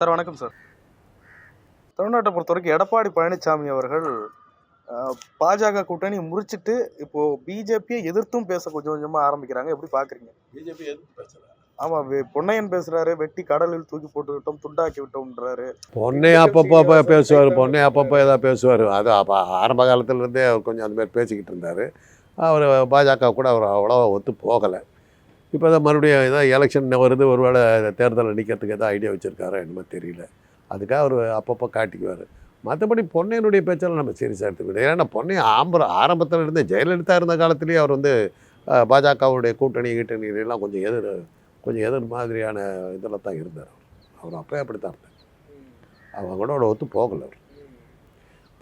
Sir வணக்கம் sir. தமிழ்நாட்டை பொறுத்த வரைக்கும் எடப்பாடி பழனிசாமி அவர்கள் பாஜக கூட்டணி முறிச்சிட்டு இப்போ பிஜேபியை எதிர்த்தும் பேச கொஞ்சம் கொஞ்சமா ஆரம்பிக்கிறாங்க. எப்படி பாக்குறீங்க? பிஜேபி எதிர்த்து பேசுறாரு ஆமா வெ- பொன்னையன் பேசுறாரு வெட்டி கடலில் தூக்கி போட்டு விட்டோம் துண்டாக்கி விட்டோம்ன்றாரு. பொண்ணே அப்பப்போ அப்போ பேசுவார் பொண்ணே அப்பப்போ ஏதாவது பேசுவார். அது அப்போ ஆரம்ப காலத்துலேருந்தே அவர் கொஞ்சம் அந்த மாதிரி பேசிக்கிட்டு இருந்தார். அவர் பாஜக கூட அவர் அவ்வளோவா ஒத்து போகலை. இப்போ தான் மறுபடியும் ஏதாவது எலெக்ஷன் வருது ஒரு வேளை தேர்தலில் நிற்கிறதுக்கு ஏதாவது ஐடியா வச்சுருக்காரோ என்னமோ தெரியல. அதுக்காக அவர் அப்பப்போ காட்டிக்குவார். மற்றபடி பொன்னையனுடைய பேச்செல்லாம் நம்ம சீரியஸாக எடுத்துக்கிட்டோம் ஏன்னா பொன்னை ஆம்பரம் ஆரம்பத்தில் இருந்தே ஜெயலலிதா இருந்த காலத்துலேயே அவர் வந்து பாஜகவுடைய கூட்டணி கீட்டணி எல்லாம் கொஞ்சம் எதிர் கொஞ்சம் எதிர் மாதிரியான இதில் தான் இருந்தார் அவர். அவர் அப்போ அப்படி தான் இருந்தார் அவங்களோட ஒத்து போகலை அவர்.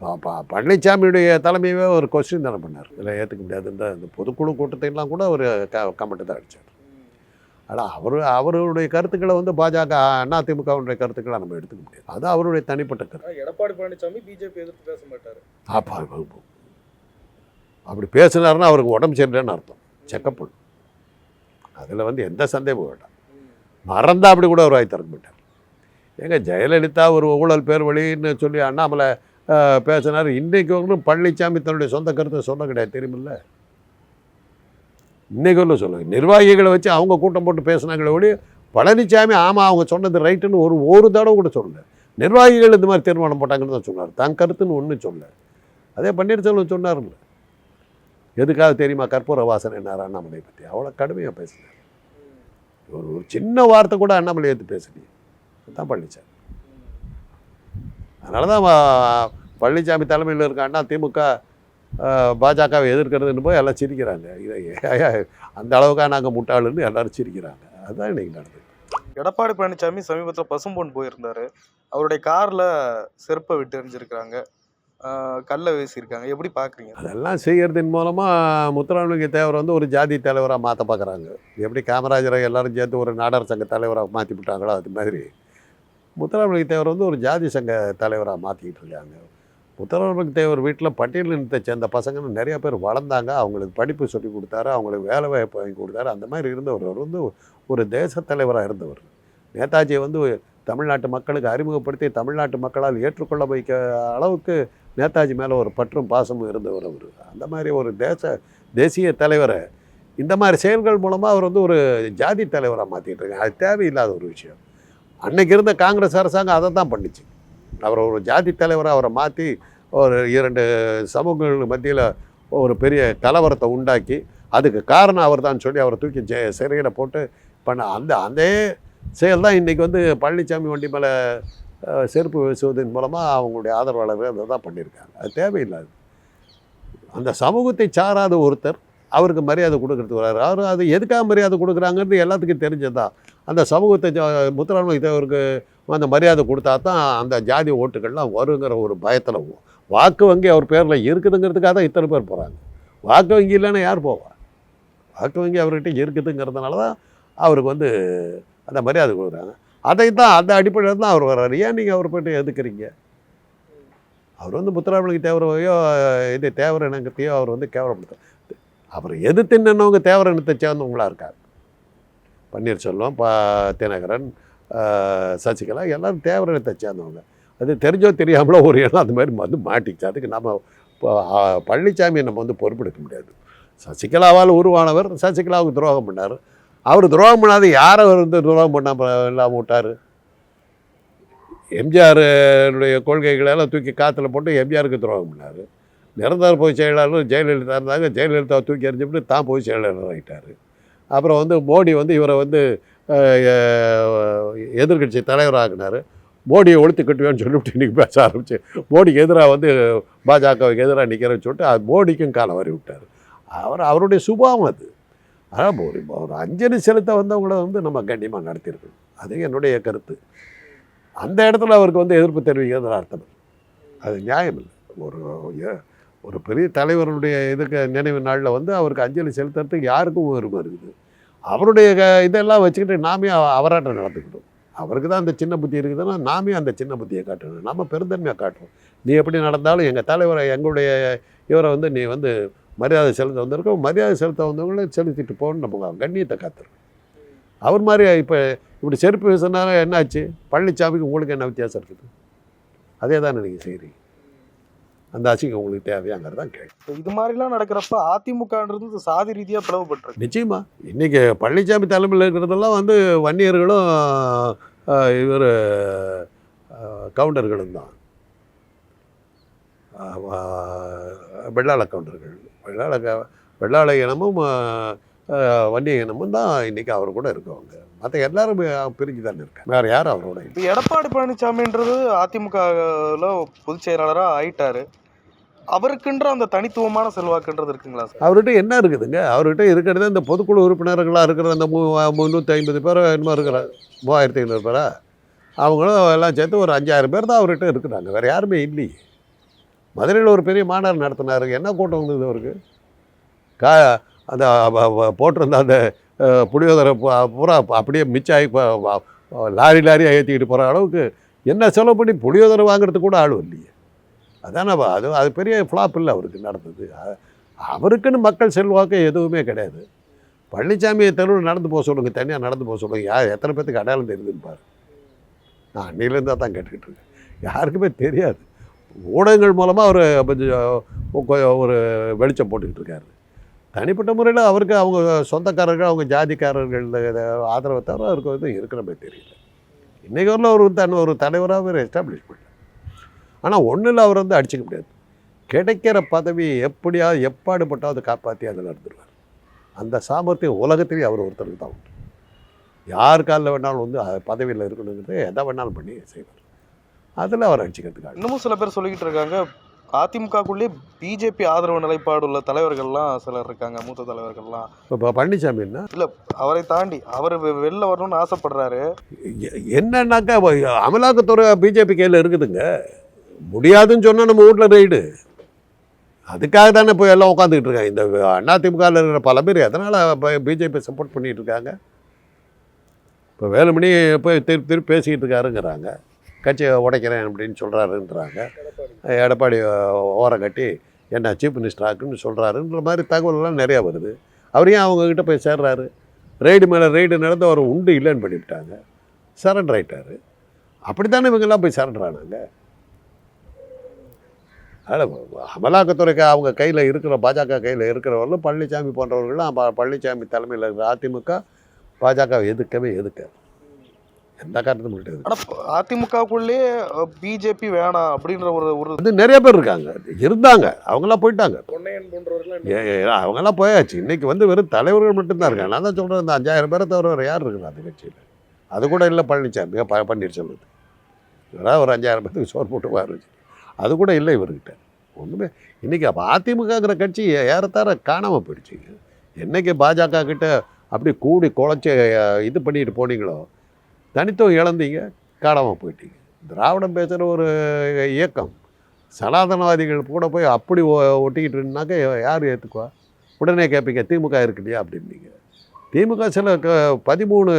பா- பா- பழனிசாமியுடைய தலைமையவே ஒரு கொஸ்டின் தானே பண்ணார். இதில் ஏற்றுக்க முடியாதுன்ற அந்த பொதுக்குழு கூட்டத்தையெல்லாம் கூட அவர் க கமெண்ட்டு தான் அடித்தார் ஆனால் அவர் அவருடைய கருத்துக்களை வந்து பாஜக அதிமுகவுடைய கருத்துக்களை நம்ம எடுத்துக்க முடியாது. அது அவருடைய தனிப்பட்ட கருத்து. எடப்பாடி பழனிசாமி பிஜேபி எதிர்த்து பேச மாட்டாரு. அப்பா, அப்பா. அப்படி பேசினாருன்னா அவருக்கு உடம்பு சரியில்லைன்னு அர்த்தம். செக்கப் பண்ணு. அதில் வந்து எந்த சந்தேகமும் வேண்டாம். மறந்தா அப்படி கூட அவர் வாய் திறக்க மாட்டார். ஏங்க ஜெயலலிதா ஒரு ஊழல் பேர் வழின்னு சொல்லி அண்ணாமலை பேசினார். இன்றைக்கு ஒன்றும் பழனிசாமி தன்னுடைய சொந்த கருத்தை சொல்ல கிடையாது தெரியுமில்ல? இன்னைக்கு சொல்லுங்கள் நிர்வாகிகளை வச்சு அவங்க கூட்டம் போட்டு பேசினாங்களே ஒழிய பழனிசாமி ஆமாம் அவங்க சொன்னது ரைட்டுன்னு ஒரு ஒரு தடவை கூட சொல்லல. நிர்வாகிகள் இந்த மாதிரி தீர்மானம் போட்டாங்கன்னு தான் சொன்னார். தன் கருத்துன்னு ஒன்றும் சொல்லலை. அதே பன்னீர்செல்வம் சொன்னார்ல எதுக்காக தெரியுமா? கற்பூர வாசனை என்னார் அண்ணாமலை பற்றி அவ்வளோ கடுமையாக பேசினார். ஒரு ஒரு சின்ன வார்த்தை கூட அண்ணாமலை எடுத்து பேசலையே தான் பழனிசாமி அதனால தான் பழனிசாமி தலைமையில் இருக்க அண்ணா திமுக பாஜகவை எதிர்க்கிறதுன்னு போய் எல்லாம் சிரிக்கிறாங்க. அந்த அளவுக்காக நாங்கள் முட்டாளுன்னு எல்லாரும் சிரிக்கிறாங்க. அதுதான் இன்னைக்கு நடந்தது. எடப்பாடி பழனிசாமி சமீபத்தில் பசும்பொன் போயிருந்தாரு. அவருடைய கார்ல செருப்பை விட்டு எறிஞ்சிருக்காங்க அஹ், கல்லை வீசியிருக்காங்க. எப்படி பாக்குறீங்க? அதெல்லாம் செய்கிறதின் மூலமாக முத்துராமலிங்க தேவர் வந்து ஒரு ஜாதி தலைவராக மாற்ற பார்க்குறாங்க எப்படி காமராஜரை எல்லாரும் சேர்த்து ஒரு நாடார் சங்க தலைவராக மாற்றி விட்டாங்களோ அது மாதிரி முத்துராமலிங்க தேவர் வந்து ஒரு ஜாதி சங்க தலைவராக மாற்றிக்கிட்டு இருக்காங்க. முத்துராமலிங்க தேவர் வீட்டில் பட்டியலினத்தை சேர்ந்த பசங்கன்னு நிறையா பேர் வளர்ந்தாங்க. அவங்களுக்கு படிப்பு சொல்லி கொடுத்தாரு அவங்களுக்கு வேலை வாய்ப்பு வாங்கி கொடுத்தாரு. அந்த மாதிரி இருந்தவர் அவர் வந்து ஒரு தேச தலைவராக இருந்தவர். நேதாஜியை வந்து தமிழ்நாட்டு மக்களுக்கு அறிமுகப்படுத்தி தமிழ்நாட்டு மக்களால் ஏற்றுக்கொள்ள வைக்க அளவுக்கு நேதாஜி மேலே ஒரு பற்றும் பாசமும் இருந்தவர் அவர். அந்த மாதிரி ஒரு தேச தேசிய தலைவரை இந்த மாதிரி செயல்கள் மூலமாக அவர் வந்து ஒரு ஜாதி தலைவராக மாற்றிட்டு இருக்காங்க அது தேவையில்லாத ஒரு விஷயம். அன்னைக்கு இருந்த காங்கிரஸ் அரசாங்கம் அதை தான் பண்ணிச்சு. அவரை ஒரு ஜாதி தலைவராக அவரை மாற்றி ஒரு இரண்டு சமூகங்கள் மத்தியில் ஒரு பெரிய கலவரத்தை உண்டாக்கி அதுக்கு காரணம் அவர் தான் சொல்லி அவரை தூக்கி ஜெ சிறையில் போட்டு பண்ண அந்த அதே செயல் தான் இன்றைக்கி வந்து பழனிசாமி வண்டி மேலே செருப்பு வீசுவதன் மூலமாக அவங்களுடைய ஆதரவாளர்கள் அதை தான் பண்ணியிருக்காங்க. அது தேவையில்லாது அந்த சமூகத்தை சாராத ஒருத்தர் அவருக்கு மரியாதை கொடுக்கறதுக்கு வராரு. அவர் அது எதுக்காக மரியாதை கொடுக்குறாங்கிறது எல்லாத்துக்கும் தெரிஞ்சது தான் அந்த சமூகத்தை முத்துராமலிங்க தேவருக்கு அந்த மரியாதை கொடுத்தா தான் அந்த ஜாதி ஓட்டுகள்லாம் வருங்கிற ஒரு பயத்தில் வாக்கு வங்கி அவர் பேரில் இருக்குதுங்கிறதுக்காக தான் இத்தனை பேர் போகிறாங்க வாக்கு வங்கி இல்லைன்னா யார் போவா? வாக்கு வங்கி அவர்கிட்ட இருக்குதுங்கிறதுனால தான் அவருக்கு வந்து அந்த மரியாதை கொடுக்குறாங்க. அதை தான் அந்த அடிப்படையில் தான் அவர் வர்றாரு. ஏன் நீங்கள் அவர் போய்ட்டு எதுக்குறீங்க? அவர் வந்து முத்துராமலிங்க தேவரையோ இது தேவர இனங்கத்தையோ அவர் வந்து கேவலப்படுத்த அவர் எது தின்னவங்க தேவர இனத்தை சேர்ந்தவங்களா இருக்கார் பன்னீர்செல்வம் ப தினகரன் சசிகலா எல்லாரும் தேவரத்தை சேர்ந்தவங்க. அது தெரிஞ்சோ தெரியாமலோ ஒரு இடம் அந்த மாதிரி வந்து மாட்டிச்சு அதுக்கு நம்ம பழனிசாமியை நம்ம வந்து பொறுப்பெடுக்க முடியாது. சசிகலாவால் உருவானவர் சசிகலாவுக்கு துரோகம் பண்ணார். அவர் துரோகம் பண்ணாத யாரை அவர் வந்து துரோகம் பண்ணாமல் இல்லாமல் விட்டார்? எம்ஜிஆருடைய கொள்கைகளெல்லாம் தூக்கி காற்றுல போட்டு எம்ஜிஆருக்கு துரோகம் பண்ணார். நிரந்தர பொதுச் செயலாளர் ஜெயலலிதா இருந்தாங்க. ஜெயலலிதாவை தூக்கி எறிஞ்சுட்டு தான் பொதுச் செயலாளர் ஆகிட்டார் அப்புறம் வந்து மோடி வந்து இவரை வந்து எதிர்கட்சி தலைவராகினார். மோடியை ஒழித்து கட்டுவேன்னு சொல்லிவிட்டு இன்றைக்கி பேச ஆரம்பிச்சு மோடிக்கு எதிராக வந்து பாஜகவுக்கு எதிராக நிற்கிறேன்னு சொல்லிட்டு அது மோடிக்கும் காலம் வரி விட்டார். அவர் அவருடைய சுபாவம் அது. ஆனால் ஒரு ஒரு அஞ்சலி செலுத்த வந்தவங்கள வந்து நம்ம கண்ணியமாக நடத்தியிருக்கணும் அது என்னுடைய கருத்து. அந்த இடத்துல அவருக்கு வந்து எதிர்ப்பு தெரிவிக்கிறது அர்த்தம். அது நியாயம் இல்லை. ஒரு ஒரு பெரிய தலைவருடைய இதுக்கு நினைவு நாளில் வந்து அவருக்கு அஞ்சலி செலுத்துறதுக்கு யாருக்கும் உரிமை இருக்குது அவருடைய க- இதெல்லாம் வச்சுக்கிட்டு நாமே அவ- அவராட்டம் நடந்துக்கிட்டோம். அவருக்கு தான் அந்த சின்ன புத்தி இருக்குதுன்னா நாமே அந்த சின்ன புத்தியை காட்டணும். நம்ம பெருந்தன்மையாக காட்டுறோம். நீ எப்படி நடந்தாலும் எங்கள் தலைவரை எங்களுடைய இவரை வந்து நீ வந்து மரியாதை செலுத்த வந்திருக்கோம். மரியாதை செலுத்த வந்தவங்கள செலுத்திட்டு போகணும்னு நம்ம கண்ணியத்தை காத்துருக்கோம் அவர் மாதிரி இப்போ இப்படி செருப்பு வீசினாலும் என்னாச்சு? பழனிசாமிக்கு உங்களுக்கு என்ன வித்தியாசம் இருக்குது? அதே தான் நீங்கள் செய்கிறீங்க அந்த அசிங்கம் உங்களுக்கு தேவையாங்கிறது தான் கேள்வி இப்ப இது மாதிரிலாம் நடக்கிறப்ப அதிமுகன்றது சாதி ரீதியா பிளவுபட்டிருக்கு. நிச்சயமா. இன்றைக்கி பழனிசாமி தலைமையில் இருக்கிறதெல்லாம் வந்து வன்னியர்களும் இவர் கவுண்டர்களும் தான். வெள்ளாள கவுண்டர்கள். வெள்ளாள வெள்ளாள இனமும் வன்னிய இனமும் தான் இன்றைக்கி அவர் கூட இருக்கவங்க. மற்ற எல்லாரும் பிரிஞ்சு தானே இருக்காங்க. வேறு யாரும் அவரோட. இப்ப எடப்பாடி பழனிசாமின்றது அதிமுகல பொதுச் செயலாளரா ஆயிட்டாரு. அவருக்குன்ற அந்த தனித்துவமான செல்வாக்குன்றது இருக்குங்களா சார்? அவர்கிட்ட என்ன இருக்குதுங்க? அவர்கிட்ட இருக்கிறது இந்த பொதுக்குழு உறுப்பினர்களாக இருக்கிற அந்த மூ முந்நூற்றி ஐம்பது பேர் என்னமோ இருக்கிறாங்க மூவாயிரத்தி ஐநூறு பேரா? அவங்களும் எல்லாம் சேர்த்து ஒரு அஞ்சாயிரம் பேர் தான் அவர்கிட்ட இருக்கிறாங்க. வேறு யாருமே இல்லையே. மதுரையில் ஒரு பெரிய மாநாடு நடத்தினாரு. என்ன கூட்டம் வந்தது அவருக்கு? கா அந்த போட்டிருந்த அந்த அஹ், புளியோதரை பூரா அப்படியே மிச்சாகி இப்போ லாரி லாரியாக ஏற்றிக்கிட்டு போகிற அளவுக்கு என்ன செலவு பண்ணி புளியோதரை வாங்குறதுக்கு கூட ஆள் இல்லையே அதானே அது அது பெரிய ஃப்ளாப் இல்லை அவருக்கு நடந்தது. அவருக்குன்னு மக்கள் செல்வாக்கு எதுவுமே கிடையாது. பழனிசாமியை தெருவில் நடந்து போக சொல்லுங்க தனியாக நடந்து போக சொல்லுங்க. யார் எத்தனை பேத்துக்கு அடையாளம் தெரியுதுன்னு பாரு. நான் அன்னையிலேருந்து தான் கேட்டுக்கிட்டு இருக்கேன். யாருக்குமே தெரியாது. ஊடகங்கள் மூலமாக அவர் கொஞ்சம் ஒரு வெளிச்சம் போட்டுக்கிட்டு இருக்காரு. தனிப்பட்ட முறையில் அவருக்கு அவங்க சொந்தக்காரர்கள் அவங்க ஜாதிக்காரர்கள் ஆதரவை தவிர அவருக்கு வந்து இருக்கிற மாதிரி தெரியல. இன்றைக்கு வரல அவர் தன் ஒரு தலைவராக எஸ்டாப்ளிஷ் பண்ணல. ஆனால் ஒன்றில் அவர் வந்து அடிச்சுக்க முடியாது. கிடைக்கிற பதவி எப்படியா எப்பாடுபட்டாவது காப்பாற்றி அதில் நடந்துருவார் அந்த சாமர்த்தியம் உலகத்திலேயே அவர் ஒருத்தருக்கு தான் உண்டு. யார் காலில் வேணாலும் வந்து பதவியில் இருக்கணுங்கிறது எதை வேணாலும் பண்ணி செய்வார். அதில் அவர் அடிச்சுக்கிறதுக்கு ஆள். இன்னமும் சில பேர் சொல்லிக்கிட்டு இருக்காங்க அதிமுகக்குள்ளேயே பிஜேபி ஆதரவு நிலைப்பாடு உள்ள தலைவர்கள்லாம் சிலர் இருக்காங்க மூத்த தலைவர்கள்லாம். இப்போ பழனிசாமி என்ன? அவரை தாண்டி அவர் வெளில வரணும்னு ஆசைப்படுறாரு. என்னன்னாக்கா அமலாக்கத்துறை பிஜேபி கையில் இருக்குதுங்க. முடியாதுன்னு சொன்னால் நம்ம வீட்டில் ரைடு அதுக்காக தானே இப்போ எல்லாம் உட்காந்துக்கிட்டு இருக்காங்க. இந்த அதிமுகவில் இருக்கிற பல பேர் எதனால் இப்போ பிஜேபி சப்போர்ட் பண்ணிகிட்டு இருக்காங்க? இப்போ வேலுமணி போய் திருப்பி திருப்பி பேசிக்கிட்டு இருக்காருங்கிறாங்க. கட்சியை உடைக்கிறேன் அப்படின்னு சொல்கிறாருன்றாங்க எடப்பாடி ஓரம் கட்டி என்ன சீஃப் மினிஸ்டர் ஆக்குன்னு சொல்கிறாருன்ற மாதிரி தகவலெல்லாம் நிறையா வருது. அவரையும் அவங்கக்கிட்ட போய் சேர்றாரு? ரைடு மேலே ரைடு நடந்து அவர் உண்டு இல்லைன்னு பண்ணிவிட்டாங்க. சரண்டர் ஆகிட்டார் அப்படி தானே இவங்கெல்லாம் போய் சரண்டர் ஆனாங்க? அதில் அமலாக்கத்துறைக்கு அவங்க கையில் இருக்கிற பாஜக கையில் இருக்கிறவர்களும் பழனிசாமி போன்றவர்கள்லாம் ப- பழனிசாமி தலைமையில் இருக்கிற அதிமுக பாஜக எதுக்கவே எதுக்க எந்த காரணத்தும் கிடையாது ஆனா அதிமுகக்குள்ளேயே பிஜேபி வேணாம் அப்படின்ற ஒரு ஒரு வந்து நிறைய பேர் இருக்காங்க. இருந்தாங்க. அவங்களாம் போயிட்டாங்க. அவங்கெல்லாம் போயாச்சு. இன்னைக்கு வந்து வெறும் தலைவர்கள் மட்டும்தான் இருக்காங்க. நான் தான் சொல்கிறேன் இந்த அஞ்சாயிரம் பேரை தவிர வேறு யார் இருக்கிறா அந்த கட்சியில்? அது கூட இல்லை பழனிசாமி ப பன்னீர்செல்வம். ஒரு அஞ்சாயிரம் பேருக்கு சோறு போட்டு வாரு அது கூட இல்லை இவர்கிட்ட. ஒன்றுமே இன்றைக்கி அப்போ அதிமுகங்கிற கட்சி ஏறத்தார காணாமல் போயிடுச்சுங்க என்னைக்கு பாஜக கிட்ட அப்படி கூடி குழச்சி இது பண்ணிட்டு போனீங்களோ தனித்துவம் இழந்தீங்க காணாமல் போயிட்டீங்க. திராவிடம் பேசுகிற ஒரு இயக்கம் சனாதனவாதிகள் கூட போய் அப்படி ஒட்டிக்கிட்டு இருந்தாக்க யார் ஏற்றுக்குவா உடனே கேட்பீங்க திமுக இருக்கு இல்லையா அப்படின்னீங்க. திமுக சில க பதிமூணு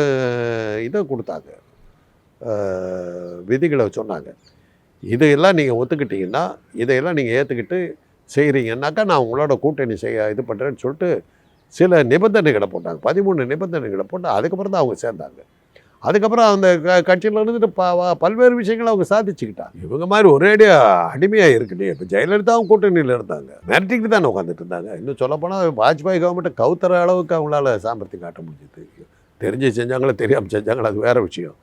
இதை கொடுத்தாங்க. விதிகளை சொன்னாங்க. இதையெல்லாம் நீங்கள் ஒத்துக்கிட்டீங்கன்னா இதையெல்லாம் நீங்கள் ஏற்றுக்கிட்டு செய்கிறீங்கன்னாக்கா நான் உங்களோட கூட்டணி செய்ய இது பண்ணுறேன்னு சொல்லிட்டு சில நிபந்தனைகளை போட்டாங்க. பதிமூணு நிபந்தனைகளை போட்டு அதுக்கப்புறம் தான் அவங்க சேர்ந்தாங்க. அதுக்கப்புறம் அந்த க கட்சியில் இருந்துட்டு ப பல்வேறு விஷயங்களை அவங்க சாதிச்சுக்கிட்டாங்க. இவங்க மாதிரி ஒரேடியாக அடிமையாக இருக்குல்லையே. இப்போ ஜெயலலிதாவும் கூட்டணியில் இருந்தாங்க. மிரட்டிக்கிட்டு தானே உட்காந்துட்டு இருந்தாங்க. இன்னும் சொல்லப்போனால் வாஜ்பாய் கவர்மெண்ட்டை கவுத்துற அளவுக்கு அவங்களால சாமர்த்தியம் காட்ட முடிஞ்சது. தெரிஞ்சு செஞ்சாங்களோ தெரியாமல் செஞ்சாங்களோ அது வேறு விஷயம்.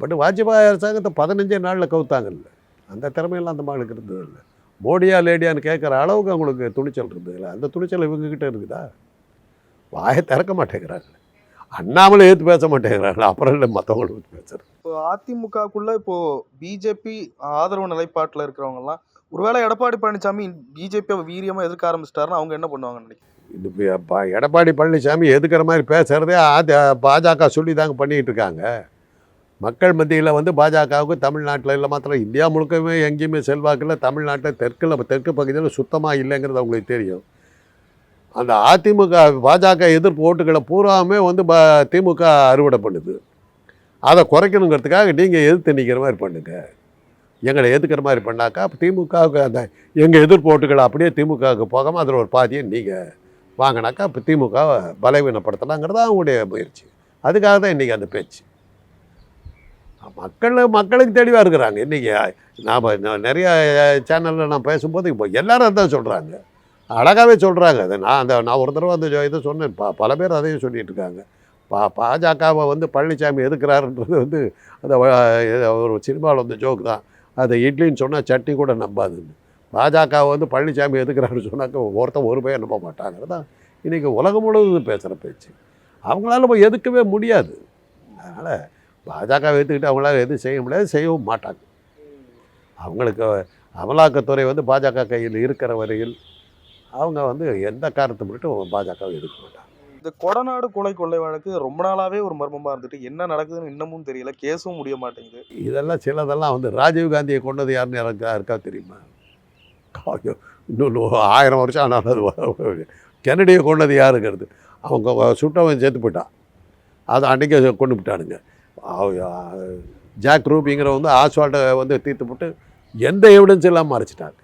பட் வாஜ்பாய் அரசாங்கத்தை பதினஞ்சே நாளில் கவுத்தாங்கல்ல. அந்த திறமையெல்லாம் அந்த மகளுக்கு இருந்தது இல்லை. மோடியா லேடியான்னு கேட்குற அளவுக்கு அவங்களுக்கு துணிச்சல் இருந்ததுல அந்த துணிச்சல் இவங்ககிட்ட இருக்குதா? வாயை திறக்க மாட்டேங்கிறாங்க அண்ணாமலை ஏற்று பேச மாட்டேங்கிறாங்க அப்புறம் இல்லை மற்றவங்களை ஏற்று பேசுறது? இப்போ அதிமுகக்குள்ள இப்போ பிஜேபி ஆதரவு நிலைப்பாட்டில் இருக்கிறவங்க எல்லாம் ஒருவேளை எடப்பாடி பழனிசாமி பிஜேபியை வீரியமா எதிர்க்க ஆரம்பிச்சிட்டாருன்னா அவங்க என்ன பண்ணுவாங்க நினைக்கிறேன் இது எடப்பாடி பழனிசாமி எதுக்கிற மாதிரி பேசுகிறதே பாஜக சொல்லி தாங்க பண்ணிக்கிட்டு இருக்காங்க. மக்கள் மத்தியில் வந்து பாஜகவுக்கு தமிழ்நாட்டில் இல்லை மாத்திரம் இந்தியா முழுக்கவே எங்கேயுமே செல்வாக்கில் தமிழ்நாட்டில் தெற்கில் தெற்கு பகுதியில் சுத்தமாக இல்லைங்கிறது அவங்களுக்கு தெரியும். அந்த அதிமுக பாஜக எதிர்ப்பு ஓட்டுகளை பூராமே வந்து ப திமுக அறுவடை பண்ணுது. அதை குறைக்கணுங்கிறதுக்காக நீங்கள் எதிர்த்து நிற்கிற மாதிரி பண்ணுங்க. எங்களை எதிர்க்கிற மாதிரி பண்ணாக்கா திமுகவுக்கு அந்த எங்கள் எதிர்ப்பு ஓட்டுகளை அப்படியே திமுகவுக்கு போகாமல் அதில் ஒரு பாதியை நீங்கள் வாங்கினாக்கா இப்போ திமுக பலவீனப்படுத்தலாங்கிறது அவங்களுடைய முயற்சி. அதுக்காக தான் இன்றைக்கி அந்த பேச்சு. மக்கள் மக்களுக்கு தெளிவாக இருக்கிறாங்க. இன்றைக்கி நாம் நிறைய சேனலில் நான் பேசும்போது இப்போ எல்லாரும் அதான் சொல்கிறாங்க அழகாகவே சொல்கிறாங்க அதை நான் அந்த நான் ஒரு தடவை அந்த இதை சொன்னேன். ப பல பேர் அதையும் சொல்லிகிட்டு இருக்காங்க. பா பாஜகவை வந்து பழனிசாமி எதுக்குறாருன்றது வந்து அந்த ஒரு சினிமாவில் வந்து ஜோக் தான். அதை இட்லின்னு சொன்னால் சட்னி கூட நம்பாதுன்னு. பாஜகவை வந்து பழனிசாமி எதுக்குறாருன்னு சொன்னாக்க ஒருத்தன் ஒரு பையன் நம்ப மாட்டாங்கிறது தான். இன்றைக்கி உலகம் முழுவதும் பேசுகிற பேச்சு. அவங்களால போய் எதுக்கவே முடியாது. அதனால் பாஜக எடுத்துக்கிட்டு அவங்களால எதுவும் செய்ய முடியாது செய்யவும் மாட்டாங்க. அவங்களுக்கு அமலாக்கத்துறை வந்து பாஜக கையில் இருக்கிற வரையில் அவங்க வந்து எந்த காரணத்தை மட்டும் பாஜகவை எதிர்க்க மாட்டாங்க. இந்த கொடநாடு கொலை கொள்ளை வழக்கு ரொம்ப நாளாவே ஒரு மர்மமா இருந்துட்டு என்ன நடக்குதுன்னு இன்னமும் தெரியல கேஸும் முடிய மாட்டேங்குது. இதெல்லாம் சிலதெல்லாம் வந்து ராஜீவ் காந்தியை கொண்டது யாருன்னு எனக்கு இருக்கா தெரியுமா? நூ- ஆயிரம் வருஷம் வ- கென்னடியை கொண்டது யாருங்கிறது. அவங்க சுட்டவன் செத்து போயிட்டான். அதை அன்றைக்கி கொண்டு விட்டானுங்க. ஜாக் ரூபிங்கிற வந்து ஆஸ்வால்ட்டை வந்து தீர்த்து போட்டு எந்த எவிடன்ஸ் இல்லாமல் மறைச்சிட்டாங்க?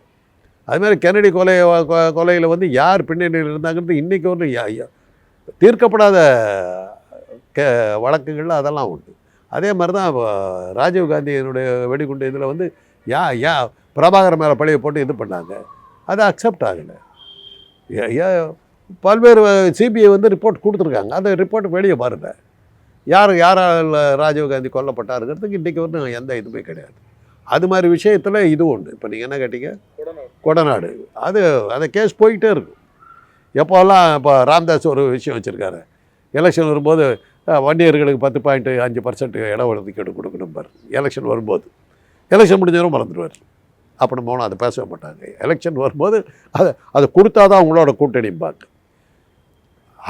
அதுமாதிரி கெனடி கொலை கொ- கொலையில் வந்து யார் பின்னணியில் இருந்தாங்கிறது இன்றைக்கி வந்து தீர்க்கப்படாத கே வழக்குகள் அதெல்லாம் உண்டு. அதே மாதிரி தான் ராஜீவ் காந்தியினுடைய வெடிகுண்டு இதில் வந்து யா யா பிரபாகர் மேலே பழியை போட்டு இது பண்ணாங்க. அது அக்செப்ட் ஆகலை. பல்வேறு சிபிஐ வந்து ரிப்போர்ட் கொடுத்துருக்காங்க. அந்த ரிப்போர்ட் வெளியே பாருங்கள் யார் யாரால் ராஜீவ் காந்தி கொல்லப்பட்டாருங்கிறதுக்கு இன்றைக்கி வந்து எந்த இதுவுமே கிடையாது. அது மாதிரி விஷயத்தில் இது உண்டு. இப்போ நீங்கள் என்ன கேட்டீங்க? கொடநாடு. அது அந்த கேஸ் போயிட்டே இருக்கும். எப்போல்லாம் இப்போ ராம்தாஸ் ஒரு விஷயம் வச்சுருக்காரு. எலெக்ஷன் வரும்போது வன்னியர்களுக்கு பத்து பாயிண்ட் அஞ்சு பர்சன்ட் இட ஒதுக்கீடு கொடுக்கணும் பாரு. எலெக்ஷன் வரும்போது. எலெக்ஷன் முடிஞ்சவரும் மறந்துடுவார். அப்படி போனால் அதை பேசவே மாட்டாங்க. எலெக்ஷன் வரும்போது அதை அதை கொடுத்தா தான் அவங்களோட கூட்டணிம்பாங்க.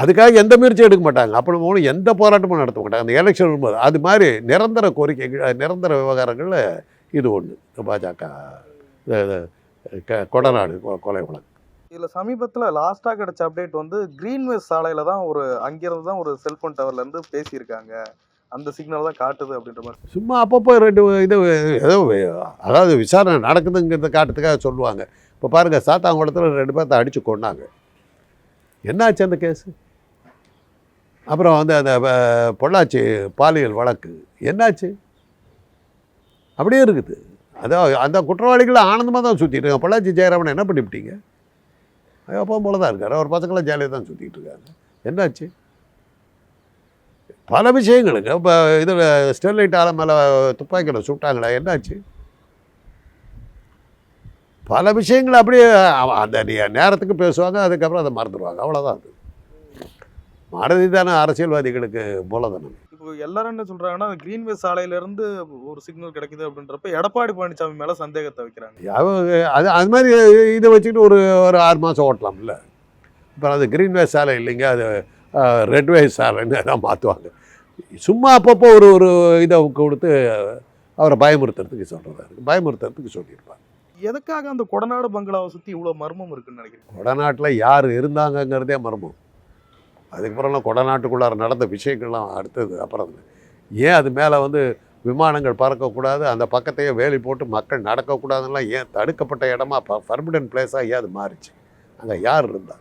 அதுக்காக எந்த முயற்சியும் எடுக்க மாட்டாங்க. அப்படி போகணும் எந்த போராட்டமும் நடத்த மாட்டாங்க. அந்த எலெக்ஷன் வரும்போது அது மாதிரி நிரந்தர கோரிக்கைகள் நிரந்தர விவகாரங்களில் இது ஒன்று பாஜக கொடநாடு கொலை வழக்கு. இதுல சமீபத்துல லாஸ்டா கிடைச்ச அப்டேட் வந்து கிரீன்வேஸ் சாலையில தான் ஒரு அங்கிருந்து தான் ஒரு செல்போன் டவர்ல இருந்து பேசியிருக்காங்க. அந்த சிக்னல் தான் காட்டுது அப்படின்ற மாதிரி. சும்மா அப்பப்போ ரெண்டு இது ஏதோ அதாவது விசாரணை நடக்குதுங்கிறத காட்டுறதுக்காக சொல்லுவாங்க. இப்போ பாருங்கள் சாத்தாங்குளத்தில் ரெண்டு பேர்த்த அடித்து கொண்டாங்க என்னாச்சு அந்த கேஸு அப்புறம் வந்து அந்த பொள்ளாச்சி பாலியல் வழக்கு. என்னாச்சு? அப்படியே இருக்குது. அதான் அந்த குற்றவாளிகளை ஆனந்தமாக தான் சுற்றிட்டு இருக்காங்க. பொள்ளாச்சி ஜெயராமன் என்ன பண்ணிவிட்டீங்க அப்போ போல தான் இருக்கார். அவர் பசங்களாம் ஜாலியாக தான் சுற்றிட்டு இருக்காங்க. என்னாச்சு? பல விஷயங்களுக்கு இப்போ இதில் ஸ்டெர்லைட் ஆலை மேலே துப்பாக்கியில் சுட்டாங்களா என்னாச்சு? பல விஷயங்கள் அப்படியே அந்த நேரத்துக்கு பேசுவாங்க அதுக்கப்புறம் அதை மறந்துடுவாங்க. அவ்வளோதான் அது. மறதி தானே அரசியல்வாதிகளுக்கு மூலதனம் இப்போ எல்லாரும் என்ன சொல்றாங்கன்னா கிரீன்வேஸ் சாலையில இருந்து ஒரு சிக்னல் கிடைக்குது அப்படின்றப்ப எடப்பாடி பழனிசாமி மேல சந்தேகத்தை வைக்கிறாங்க. அவங்க அது அது மாதிரி இதை வச்சுக்கிட்டு ஒரு ஒரு ஆறு மாதம் ஓட்டலாம்ல. அப்புறம் அது க்ரீன்வே சாலை இல்லைங்க அது ரெட்வே சாலைன்னு அதான் மாற்றுவாங்க சும்மா அப்பப்போ ஒரு ஒரு இதை கொடுத்து அவரை பயமுறுத்துறதுக்கு சொல்கிறதா பயமுறுத்துறதுக்கு சொல்லியிருப்பாங்க எதுக்காக அந்த கொடநாடு பங்களாவை சுத்தி இவ்வளவு மர்மம் இருக்குன்னு நினைக்கிறீங்க? கொடநாட்டில் யார் இருந்தாங்கங்கிறதே மர்மம். அதுக்கப்புறம்லாம் கொடநாட்டுக்குள்ளார நடந்த விஷயங்கள்லாம் அடுத்தது அப்புறம் ஏன் அது மேலே வந்து விமானங்கள் பறக்கக்கூடாது? அந்த பக்கத்தையே வேலி போட்டு மக்கள் நடக்கக்கூடாதுலாம் ஏன் தடுக்கப்பட்ட இடமா? பர்மனன்ட் பிளேஸாக ஏன் அது மாறிச்சு? அங்கே யார் இருந்தா?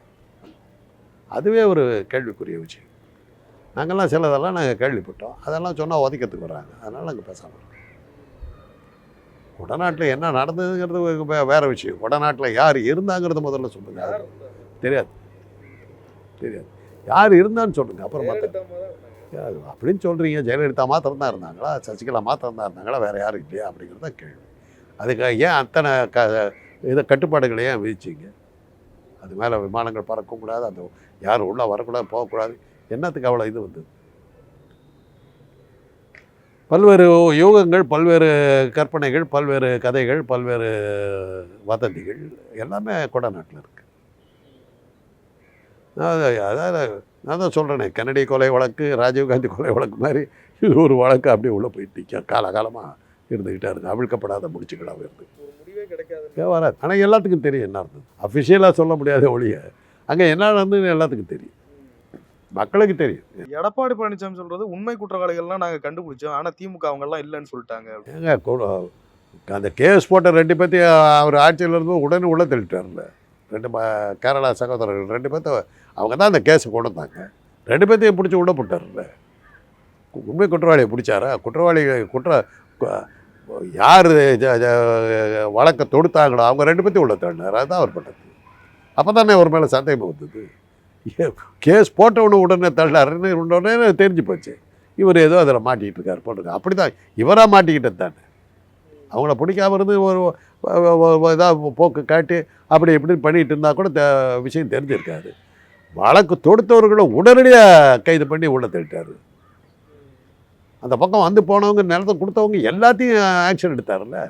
அதுவே ஒரு கேள்விக்குரிய விஷயம். நாங்கள்லாம் சிலதெல்லாம் நாங்கள் கேள்விப்பட்டோம். அதெல்லாம் சொன்னால் உதைக்கிறதுக்கு வராங்க. அதனால் நாங்கள் பேசாமல் இருக்கோம். கொடநாட்டில் என்ன நடந்ததுங்கிறது வேறு வேற விஷயம். கொடநாட்டில் யார் இருந்தாங்கிறது முதல்ல சொல்லுங்க. தெரியாது. தெரியாது. யார் இருந்தான்னு சொல்லுங்க அப்புறம் அது அப்படின்னு சொல்கிறீங்க ஜெயலலிதா மாத்திரம் தான் இருந்தாங்களா? சசிகலா மாத்திரம் தான் இருந்தாங்களா? வேறு யாரும் இல்லையா? அப்படிங்கிறது தான் கேள்வி. அதுக்கு ஏன் அத்தனை க இதை கட்டுப்பாடுகளை ஏன் விதிச்சிங்க? அது மேலே விமானங்கள் பறக்கக்கூடாது அந்த யாரும் உள்ளே வரக்கூடாது போகக்கூடாது. என்னத்துக்கு அவ்வளோ இது வந்து பல்வேறு யூகங்கள் பல்வேறு கற்பனைகள் பல்வேறு கதைகள் பல்வேறு வதந்திகள் எல்லாமே கொடநாட்டில் இருக்குது அதாவது நான் தான் சொல்கிறேனே கென்னடி கொலை வழக்கு ராஜீவ்காந்தி கொலை வழக்கு மாதிரி இது ஒரு வழக்கு அப்படியே உள்ளே போயிட்டு நிற்கும் காலகாலமாக இருந்துக்கிட்டே இருக்கு அவிழ்க்கப்படாத முடிச்சுக்களாக இருந்து வராது? ஆனால் எல்லாத்துக்கும் தெரியும் என்ன இருந்தது அஃபிஷியலாக சொல்ல முடியாத ஒழிய அங்கே என்ன நடந்ததுன்னு எல்லாத்துக்கும் தெரியும். மக்களுக்கு தெரியும். எடப்பாடி பழனிசாமி சொல்றது உண்மை குற்றவாளிகள்லாம் நாங்க கண்டுபிடிச்சோம். ஆனா திமுக அவங்க எல்லாம் இல்லைன்னு சொல்லிட்டாங்க. ஏங்க அந்த கேஸ் போட்ட ரெண்டு பேர்த்தி அவர் ஆட்சியில் இருந்து உடனே உள்ள தள்ளிட்டார்ல ரெண்டு கேரளா சகோதரர்கள் ரெண்டு பேர்த்த அவங்க தான் அந்த கேஸை கொண்டு வந்தாங்க. ரெண்டு பேர்த்தையும் பிடிச்சி விட போட்டார்ல உண்மை குற்றவாளியை பிடிச்சாரா? குற்றவாளி குற்ற யார் வழக்கை தொடுத்தாங்களோ அவங்க ரெண்டு பேர்த்தையும் உள்ள தேடினார் அதுதான் அவர் பண்ணது அப்போ தானே அவர் மேலே சந்தேகம் வந்தது. கேஸ் போட்டவனு உடனே தள்ளாருன்னு உடனே தெரிஞ்சு போச்சு. இவர் ஏதோ அதில் மாட்டிக்கிட்டு இருக்கார் போட்டுருக்க அப்படி தான் இவராக மாட்டிக்கிட்டது தானே. அவங்கள பிடிக்காம இருந்து ஒரு இதாக போக்கு காட்டி அப்படி இப்படி பண்ணிகிட்டு இருந்தால் கூட விஷயம் தெரிஞ்சிருக்காது. வழக்கு தொடுத்தவர்களை உடனடியாக கைது பண்ணி உள்ள தள்ளிட்டாரு. அந்த பக்கம் வந்து போனவங்க நிலத்தை கொடுத்தவங்க எல்லாத்தையும் ஆக்ஷன் எடுத்தார்ல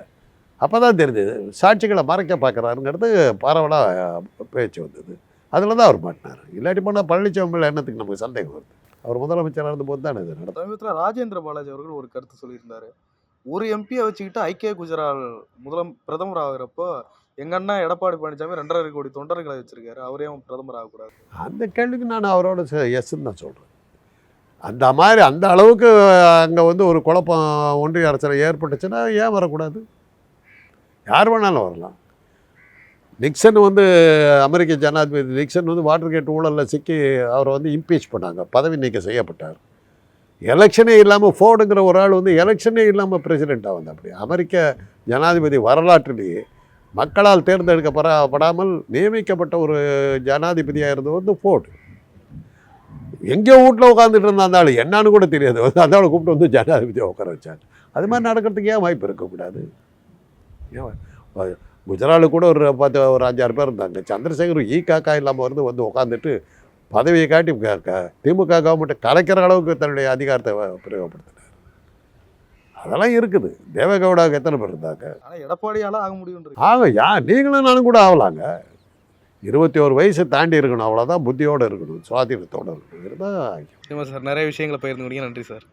அப்போ தான் தெரிஞ்சது சாட்சிகளை மறைக்க பார்க்குறாருங்கிறது பரவலாக பேச்சு வந்தது. அதில் தான் அவர் மாட்டினார் இல்லாட்டி போனால் பழனிசாமி மேலே எண்ணத்துக்கு நமக்கு சந்தேகம் வருது? அவர் முதலமைச்சராக இருந்தபோது தான் இது நடந்தது. ராஜேந்திர பாலாஜி அவர்கள் ஒரு கருத்து சொல்லியிருந்தாரு. ஒரு எம்பியை வச்சுக்கிட்டு ஐக்கிய குஜரால் முதலம் பிரதமர் ஆகிறப்போ எங்க அண்ணா எடப்பாடி பழனிசாமி ரெண்டரை கோடி தொண்டர்களை வச்சிருக்காரு. அவரே பிரதமர் ஆகக்கூடாது. அந்த கேள்விக்கு நான் அவரோட எஸ்ன்னு தான் சொல்கிறேன் அந்த மாதிரி அந்த அளவுக்கு அங்கே வந்து ஒரு குழப்பம் ஒன்றிய அரசில் ஏற்பட்டுச்சுன்னா ஏன் வரக்கூடாது? யார் வேணாலும் வரலாம். நிக்சன் வந்து அமெரிக்க ஜனாதிபதி நிக்சன் வந்து வாட்டர் கேட் ஊழலில் சிக்கி அவரை வந்து இம்பீச் பண்ணாங்க. பதவி நீக்கம் செய்யப்பட்டார். எலெக்ஷனே இல்லாமல் ஃபோர்டுங்கிற ஒரு ஆள் வந்து எலெக்ஷனே இல்லாமல் பிரசிடெண்ட்டாக வந்தார் அப்படி அமெரிக்க ஜனாதிபதி வரலாற்றிலேயே மக்களால் தேர்ந்தெடுக்கப்படாமல் நியமிக்கப்பட்ட ஒரு ஜனாதிபதியாக இருந்தது வந்து ஃபோர்ட். எங்கேயோ வீட்டில் உட்காந்துட்டு இருந்த அந்த ஆள் என்னான்னு கூட தெரியாது. வந்து அந்த ஆளை கூப்பிட்டு வந்து ஜனாதிபதியை உட்கார வச்சாங்க அது மாதிரி நடக்கிறதுக்கு ஏன் வாய்ப்பு இருக்கக்கூடாது? ஏன் குஜராத்தில் கூட ஒரு பத்து ஒரு அஞ்சாறு பேர் இருந்தாங்க. சந்திரசேகர் ஈ காக்கா இல்லாமல் வந்து வந்து உட்காந்துட்டு பதவியை காட்டி க- திமுக கவர்மெண்ட்டை கலைக்கிற அளவுக்கு தன்னுடைய அதிகாரத்தை வ- பிரயோகப்படுத்தினார். அதெல்லாம் இருக்குது. தேவகவுடாவுக்கு எத்தனை பேர் இருந்தாங்க? ஆனா எடப்பாடியால ஆக முடியும் ஆக யா நீங்களும் நானும் கூட ஆகலாங்க. இருபத்தி ஒரு வயசு தாண்டி இருக்கணும் அவ்வளோதான் புத்தியோடு இருக்கணும் சுவாதீனத்தோடு இருக்கணும் இருந்தால் சார் நிறைய விஷயங்களை பகிர்ந்து நன்றி சார்.